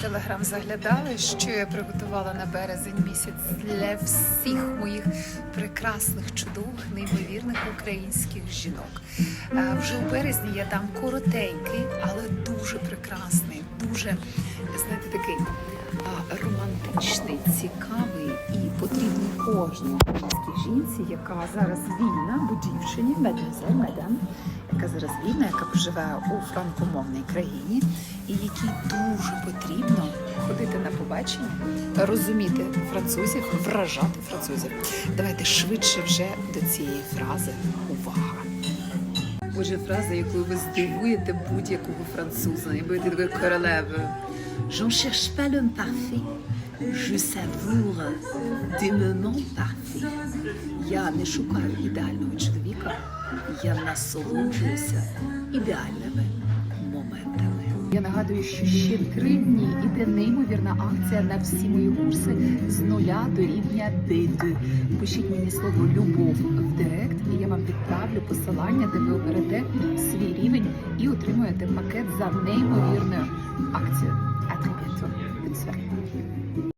Телеграм заглядали, що я приготувала на березень місяць для всіх моїх прекрасних, чудових, неймовірних українських жінок. Е, Вже у березні я дам коротенький, але дуже прекрасний, дуже знаєте, такий романтичний, цікавий і потрібний кожній українській жінці, яка зараз вільна, бо дівчині, мадам, яка зараз вільна, яка проживає у франкомовній країні, і якій дуже потрібно ходити на побачення, розуміти французів, вражати французів. Давайте швидше вже до цієї фрази. Увага! Отже, фраза, якою ви здивуєте будь-якого француза, і будете такою королевою. J'en cherche pas l'homme parfait, je savoure des moments parfaits. Я не шукаю ідеального чоловіка, я насолоджуюся ідеальними моментами. Я нагадую, що ще три дні іде неймовірна акція на всі мої курси з нуля до рівня D2. Пишіть мені слово любов в директ, і я вам відправлю посилання, де ви оберете свій рівень і отримуєте пакет за неймовірною акцією. А